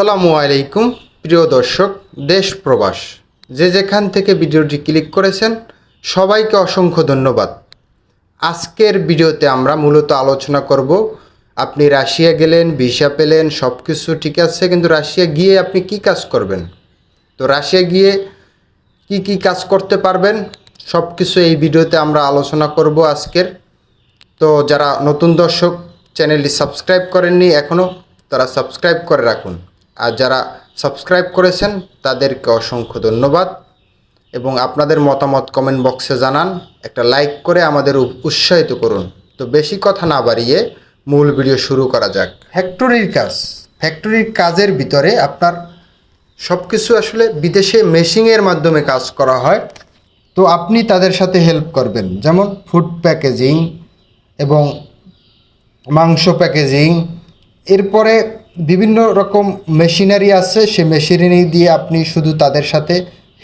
আসসালামু আলাইকুম, প্রিয় দর্শক, দেশ প্রবাস। যে যেখান থেকে ভিডিওটি ক্লিক করেছেন, সবাইকে অসংখ্য ধন্যবাদ। আজকের ভিডিওতে আমরা মূলত আলোচনা করব, আপনি রাশিয়া গেলেন, ভিসা পেলেন সব কিছু ঠিক আছে, কিন্তু রাশিয়া গিয়ে আপনি কি কাজ করবেন? তো রাশিয়া গিয়ে কি কি কাজ করতে পারবেন সব কিছু এই ভিডিওতে আমরা আলোচনা করব আজকের। তো যারা নতুন দর্শক, চ্যানেলটি সাবস্ক্রাইব করেননি এখনও তারা সাবস্ক্রাইব করে রাখুন। আর যারা সাবস্ক্রাইব করেছেন, তাদেরকে অসংখ্য ধন্যবাদ। এবং আপনাদের মতামত কমেন্ট বক্সে জানান, একটা লাইক করে আমাদের উৎসাহিত করুন। তো বেশি কথা না বাড়িয়ে মূল ভিডিও শুরু করা যাক। ফ্যাক্টরির কাজ। ফ্যাক্টরির কাজের ভিতরে আপনার সব কিছু আসলে বিদেশে মেশিংয়ের মাধ্যমে কাজ করা হয়। তো আপনি তাদের সাথে হেল্প করবেন। যেমন ফুড প্যাকেজিং এবং মাংস প্যাকেজিং এরপরে বিভিন্ন রকম মেশিনারি আছে সে মেশিনারি দিয়ে আপনি শুধু তাদের সাথে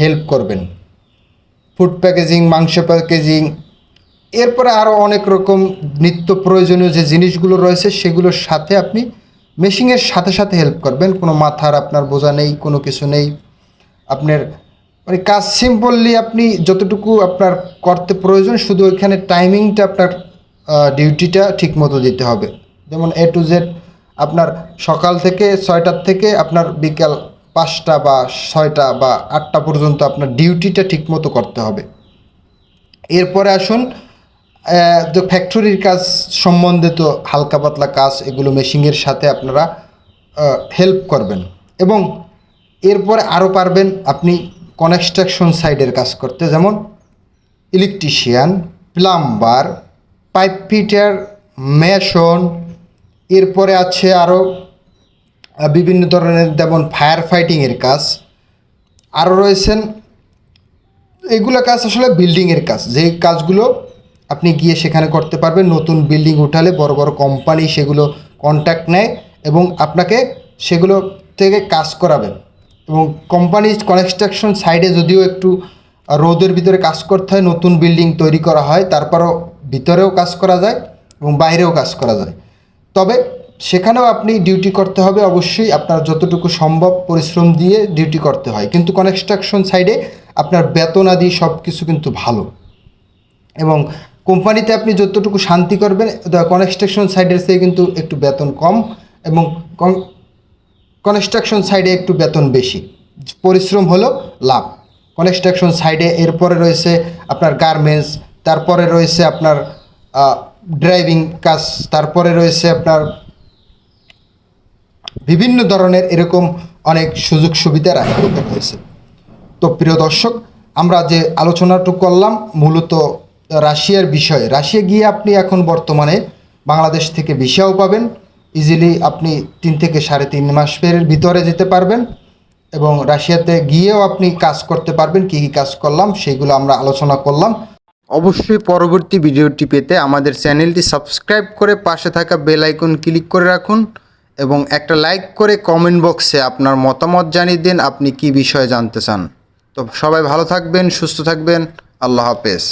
হেল্প করবেন। ফুড প্যাকেজিং মাংস প্যাকেজিং এরপরে আরও অনেক রকম নিত্য প্রয়োজনীয় যে জিনিসগুলো রয়েছে, সেগুলোর সাথে আপনি মেশিনের সাথে সাথে হেল্প করবেন। কোনো মাথার আপনার বোঝা নেই, কোনো কিছু নেই। আপনার মানে কাজ সিম্পললি আপনি যতটুকু আপনার করতে প্রয়োজন, শুধু ওইখানে টাইমিংটা আপনার ডিউটিটা ঠিক মতো দিতে হবে। যেমন এ টু জেড আপনার সকাল থেকে ছয়টার থেকে আপনার বিকাল পাঁচটা বা ছয়টা বা আটটা পর্যন্ত আপনার ডিউটিটা ঠিক মতো করতে হবে। এরপরে আসুন যে ফ্যাক্টরির কাজ সম্বন্ধে তো হালকা পাতলা কাজ, এগুলো মেশিংয়ের সাথে আপনারা হেল্প করবেন। এবং এরপরে আরও পারবেন আপনি কনস্ট্রাকশন সাইডের কাজ করতে, যেমন electrician plumber pipe fitter mason এরপরে আছে আরও বিভিন্ন ধরনের, যেমন ফায়ার ফাইটিংয়ের কাজ আরও রয়েছেন, এগুলো কাজ আসলে বিল্ডিংয়ের কাজ, যেই কাজগুলো আপনি গিয়ে সেখানে করতে পারবেন, নতুন বিল্ডিং উঠালে বড় বড় কোম্পানি সেগুলো কন্ট্যাক্ট নেয় এবং আপনাকে সেগুলো থেকে কাজ করাবেন। এবং কোম্পানি কনস্ট্রাকশন সাইডে যদিও একটু রোদের ভিতরে কাজ করতে হয়, নতুন বিল্ডিং তৈরি করা হয়, তারপরও ভিতরেও কাজ করা যায় এবং বাইরেও কাজ করা যায়। তবে সেখানেও আপনি ডিউটি করতে হবে, অবশ্যই আপনার যতটুকু সম্ভব পরিশ্রম দিয়ে ডিউটি করতে হয়। কিন্তু কনস্ট্রাকশন সাইডে আপনার বেতন আদি সব কিছু কিন্তু ভালো। এবং কোম্পানিতে আপনি যতটুকু শান্তি করবেন কনস্ট্রাকশন সাইডের চেয়ে কিন্তু একটু বেতন কম এবং কনস্ট্রাকশন সাইডে একটু বেতন বেশি। পরিশ্রম হলো লাভ। কনস্ট্রাকশন সাইডে এরপরে রয়েছে আপনার গার্মেন্টস তারপরে রয়েছে আপনার ড্রাইভিং কাজ, তারপরে রয়েছে আপনার বিভিন্ন ধরনের এরকম অনেক সুযোগ সুবিধা রাখা রয়েছে তো প্রিয় দর্শক, আমরা যে আলোচনাটুকু করলাম মূলত রাশিয়ার বিষয়ে। রাশিয়া গিয়ে আপনি এখন বর্তমানে বাংলাদেশ থেকে ভিসাও পাবেন। ইজিলি আপনি তিন থেকে সাড়ে তিন মাসের ভিতরে যেতে পারবেন এবং রাশিয়াতে গিয়েও আপনি কাজ করতে পারবেন। কী কী কাজ করলাম সেইগুলো আমরা আলোচনা করলাম। অবশ্যই পরবর্তী ভিডিওটি পেতে আমাদের চ্যানেলটি সাবস্ক্রাইব করে পাশে থাকা বেল আইকন ক্লিক করে রাখুন এবং একটা লাইক করে কমেন্ট বক্সে আপনার মতামত জানিয়ে দিন আপনি কি বিষয়ে জানতে চান। তো সবাই ভালো থাকবেন, সুস্থ থাকবেন। আল্লাহ হাফেজ।